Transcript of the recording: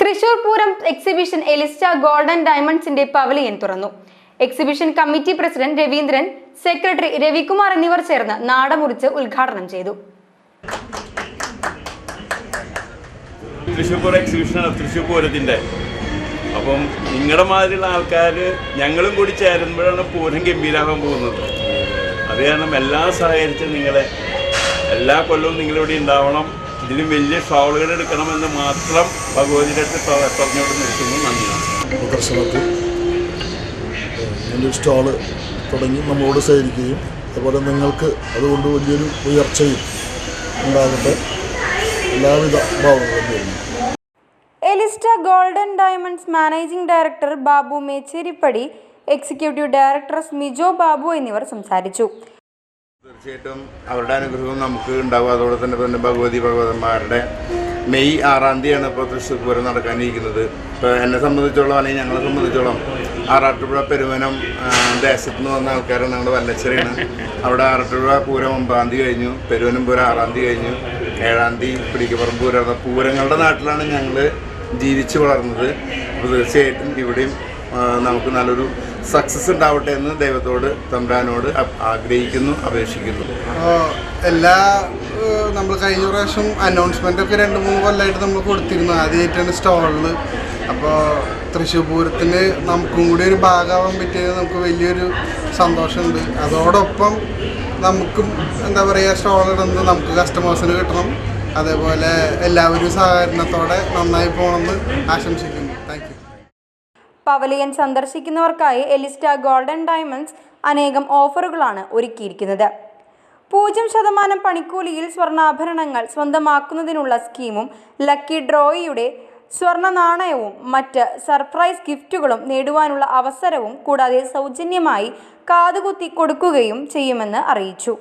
Thrissur Pooram exhibition എലിസ്റ്റ golden ഡയമണ്ട്സിന്റെ pavilion തുറന്നു. Exhibition committee president Raveendran secretary Ravikumar എന്നിവർ ചേർന്ന് നാടമുറിച്ച് ഉദ്ഘാടനം ചെയ്തു. തൃശ്ശൂർ എക്സിബിഷനാണ് തൃശ്ശൂർ അപ്പം നിങ്ങളുടെ മാതിരിയുള്ള ആൾക്കാർ ഞങ്ങളും കൂടി ചേരുമ്പോഴാണ് പൂരം ഗംഭീരാകാൻ പോകുന്നത്. അത് കാരണം എല്ലാം സഹകരിച്ച് നിങ്ങളെ എല്ലാ കൊല്ലവും നിങ്ങളിവിടെ ഉണ്ടാവണം. ഇതിലും വലിയ ഷോളുകൾ എടുക്കണമെന്ന് മാത്രം ഭഗവതിയുടെ അടുത്ത് പറഞ്ഞുകൊണ്ട് നിൽക്കുന്നു. നന്ദി പ്രദർശനത്തിൽ ഒരു സ്റ്റാൾ തുടങ്ങി നമ്മളോട് സഹകരിക്കുകയും അതുപോലെ നിങ്ങൾക്ക് അതുകൊണ്ട് വലിയൊരു ഉയർച്ചയും ഉണ്ടാകട്ടെ. എല്ലാവിധ ഭാവങ്ങളും Elista golden diamonds managing director Babu Mecheripadi executive director Smijo Babu എന്നിവർ സംസാരിച്ചു. തീർച്ചയായിട്ടും അവരുടെ അനുഗ്രഹവും നമുക്ക് ഉണ്ടാവും. അതോടെ തന്നെ തന്നെ ഭഗവതി ഭഗവതന്മാരുടെ മെയ് ആറാം തീയതിയാണ് ഇപ്പോൾ തൃശ്ശൂർ പൂരം നടക്കാനിരിക്കുന്നത്. ഇപ്പോൾ എന്നെ സംബന്ധിച്ചോളം അല്ലെങ്കിൽ ഞങ്ങളെ സംബന്ധിച്ചോളം ആറാട്ടുപുഴ പെരുവനം ദേശത്ത് നിന്ന് വന്ന ആൾക്കാരാണ് ഞങ്ങളുടെ വല്ലച്ചെറിയാണ് അവിടെ ആറാട്ടുപുഴ പൂരം ഒമ്പതാം തീയതി കഴിഞ്ഞു പെരുവനം പൂരം ആറാം തീയതി കഴിഞ്ഞു ഏഴാം തീയതി പിടിക്കപ്പുറം പൂരം. പൂരങ്ങളുടെ നാട്ടിലാണ് ഞങ്ങൾ ജീവിച്ചു വളർന്നത്. അപ്പോൾ തീർച്ചയായിട്ടും ഇവിടെയും നമുക്ക് നല്ലൊരു സക്സസ് ഉണ്ടാവട്ടെ എന്ന് ദൈവത്തോട് തമ്പ്രാനോട് ആഗ്രഹിക്കുന്നു അപേക്ഷിക്കുന്നു. എല്ലാ നമ്മൾ കഴിഞ്ഞ പ്രാവശ്യം അനൗൺസ്മെന്റ് ഒക്കെ രണ്ട് മൂന്ന് കൊല്ലമായിട്ട് നമ്മൾ കൊടുത്തിരുന്നു. ആദ്യമായിട്ടാണ് സ്റ്റോളിൽ അപ്പോൾ തൃശ്ശൂർ പൂരത്തിന് നമുക്കും കൂടി ഒരു ഭാഗമാവാൻ പറ്റിയത് നമുക്ക് വലിയൊരു സന്തോഷമുണ്ട്. അതോടൊപ്പം നമുക്കും എന്താ പറയുക സ്റ്റോളിടുന്നത് നമുക്ക് കസ്റ്റമേഴ്സിന് കിട്ടണം. അതേപോലെ എല്ലാവരും സഹകരണത്തോടെ നന്നായി പോകണമെന്ന് ആശംസിക്കുന്നു. പവലിയൻ സന്ദർശിക്കുന്നവർക്കായി എലിസ്റ്റ ഗോൾഡൻ ഡയമണ്ട്സ് അനേകം ഓഫറുകളാണ് ഒരുക്കിയിരിക്കുന്നത്. പൂജ്യം ശതമാനം പണിക്കൂലിയിൽ സ്വർണാഭരണങ്ങൾ സ്വന്തമാക്കുന്നതിനുള്ള സ്കീമും ലക്കി ഡ്രോയിയുടെ സ്വർണ നാണയവും മറ്റ് സർപ്രൈസ് ഗിഫ്റ്റുകളും നേടുവാനുള്ള അവസരവും കൂടാതെ സൗജന്യമായി കാതുകുത്തി കൊടുക്കുകയും ചെയ്യുമെന്ന് അറിയിച്ചു.